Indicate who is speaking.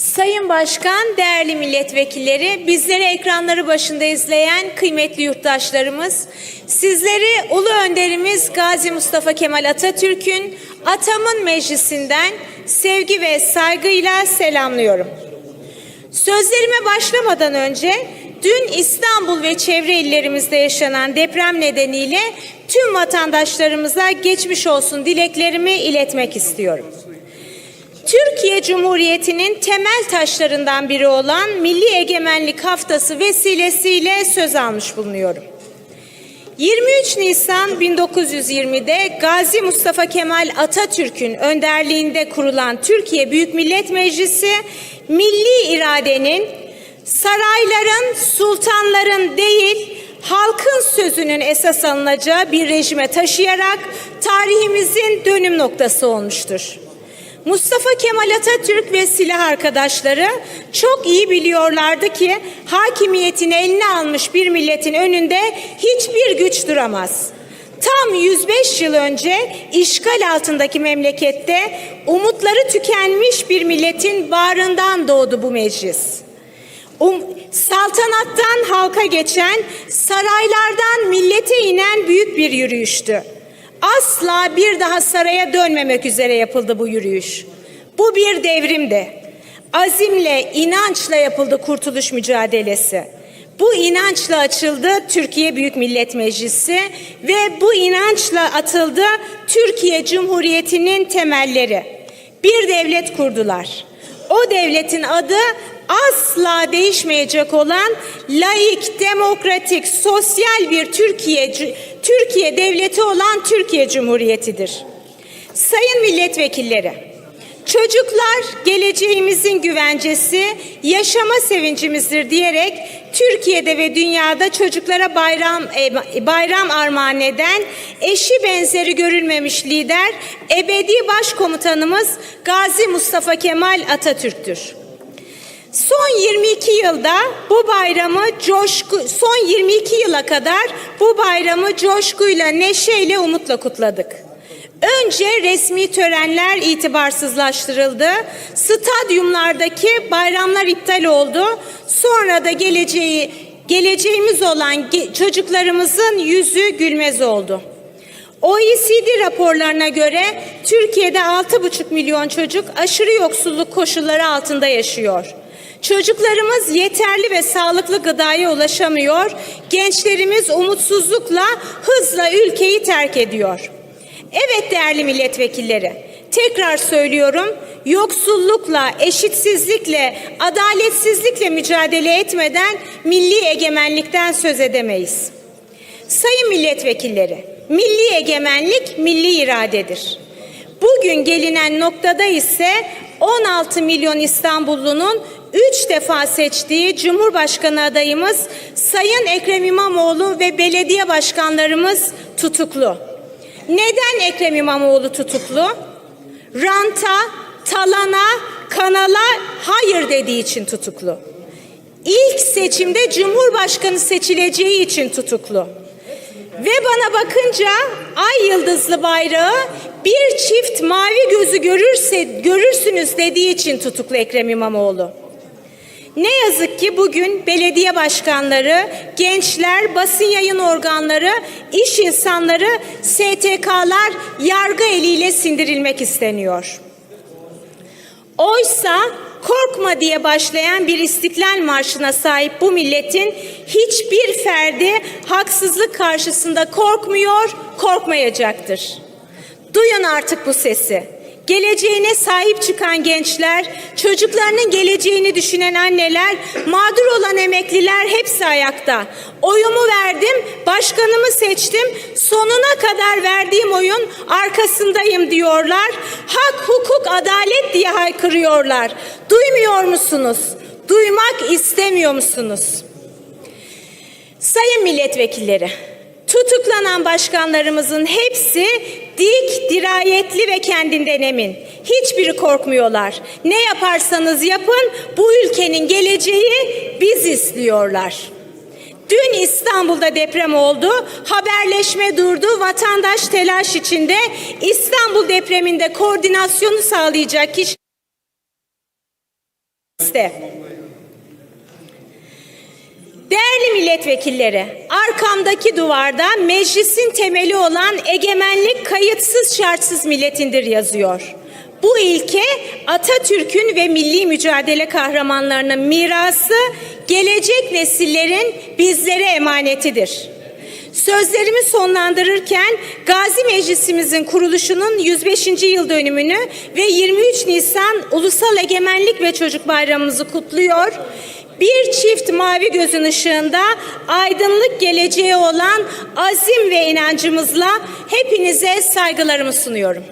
Speaker 1: Sayın Başkan, değerli milletvekilleri, bizleri ekranları başında izleyen kıymetli yurttaşlarımız, sizleri Ulu Önderimiz Gazi Mustafa Kemal Atatürk'ün Atamın Meclisi'nden sevgi ve saygıyla selamlıyorum. Sözlerime başlamadan önce dün İstanbul ve çevre illerimizde yaşanan deprem nedeniyle tüm vatandaşlarımıza geçmiş olsun dileklerimi iletmek istiyorum. Türkiye Cumhuriyeti'nin temel taşlarından biri olan Milli Egemenlik Haftası vesilesiyle söz almış bulunuyorum. 23 Nisan 1920'de Gazi Mustafa Kemal Atatürk'ün önderliğinde kurulan Türkiye Büyük Millet Meclisi milli iradenin sarayların, sultanların değil, halkın sözünün esas alınacağı bir rejime taşıyarak tarihimizin dönüm noktası olmuştur. Mustafa Kemal Atatürk ve silah arkadaşları çok iyi biliyorlardı ki hakimiyetini eline almış bir milletin önünde hiçbir güç duramaz. Tam 105 yıl önce işgal altındaki memlekette umutları tükenmiş bir milletin bağrından doğdu bu meclis. Um, saltanattan halka geçen, saraylardan millete inen büyük bir yürüyüştü. Asla bir daha saraya dönmemek üzere yapıldı bu yürüyüş. Bu bir devrimdi. Azimle, inançla yapıldı kurtuluş mücadelesi. Bu inançla açıldı Türkiye Büyük Millet Meclisi ve bu inançla atıldı Türkiye Cumhuriyeti'nin temelleri. Bir devlet kurdular. O devletin adı asla değişmeyecek olan laik, demokratik, sosyal bir Türkiye Türkiye devleti olan Türkiye Cumhuriyeti'dir. Sayın milletvekilleri, çocuklar geleceğimizin güvencesi, yaşama sevincimizdir diyerek Türkiye'de ve dünyada çocuklara bayram e, bayram armağan eden eşi benzeri görülmemiş lider ebedi başkomutanımız Gazi Mustafa Kemal Atatürk'tür. Son 22 yılda bu bayramı coşku son 22 yıla kadar bu bayramı coşkuyla, neşeyle, umutla kutladık. Önce resmi törenler itibarsızlaştırıldı. Stadyumlardaki bayramlar iptal oldu. Sonra da geleceği geleceğimiz olan çocuklarımızın yüzü gülmez oldu. OECD raporlarına göre Türkiye'de 6,5 milyon çocuk aşırı yoksulluk koşulları altında yaşıyor. Çocuklarımız yeterli ve sağlıklı gıdaya ulaşamıyor. Gençlerimiz umutsuzlukla hızla ülkeyi terk ediyor. Evet değerli milletvekilleri, tekrar söylüyorum. Yoksullukla, eşitsizlikle, adaletsizlikle mücadele etmeden milli egemenlikten söz edemeyiz. Sayın milletvekilleri, milli egemenlik milli iradedir. Bugün gelinen noktada ise 16 milyon İstanbullunun defa seçtiği Cumhurbaşkanı adayımız Sayın Ekrem İmamoğlu ve belediye başkanlarımız tutuklu. Neden Ekrem İmamoğlu tutuklu? Ranta, talana, kanala hayır dediği için tutuklu. İlk seçimde Cumhurbaşkanı seçileceği için tutuklu. Ve bana bakınca ay yıldızlı bayrağı bir çift mavi gözü görürse görürsünüz dediği için tutuklu Ekrem İmamoğlu. Ne yazık ki bugün belediye başkanları, gençler, basın yayın organları, iş insanları, STK'lar yargı eliyle sindirilmek isteniyor. Oysa korkma diye başlayan bir istiklal marşına sahip bu milletin hiçbir ferdi haksızlık karşısında korkmuyor, korkmayacaktır. Duyun artık bu sesi. Geleceğine sahip çıkan gençler, çocuklarının geleceğini düşünen anneler, mağdur olan emekliler hepsi ayakta. Oyumu verdim, başkanımı seçtim, sonuna kadar verdiğim oyun arkasındayım diyorlar. Hak, hukuk, adalet diye haykırıyorlar. Duymuyor musunuz? Duymak istemiyor musunuz? Sayın milletvekilleri, Tutuklanan başkanlarımızın hepsi dik, dirayetli ve kendinden emin. Hiçbiri korkmuyorlar. Ne yaparsanız yapın bu ülkenin geleceği biz istiyorlar. Dün İstanbul'da deprem oldu. Haberleşme durdu. Vatandaş telaş içinde İstanbul depreminde koordinasyonu sağlayacak kişi. Değerli milletvekilleri, arkamdaki duvarda meclisin temeli olan egemenlik kayıtsız şartsız milletindir yazıyor. Bu ilke Atatürk'ün ve milli mücadele kahramanlarının mirası, gelecek nesillerin bizlere emanetidir. Sözlerimi sonlandırırken Gazi Meclisimizin kuruluşunun 105. yıl dönümünü ve 23 Nisan Ulusal Egemenlik ve Çocuk Bayramımızı kutluyor. Bir çift mavi gözün ışığında aydınlık geleceğe olan azim ve inancımızla hepinize saygılarımı sunuyorum.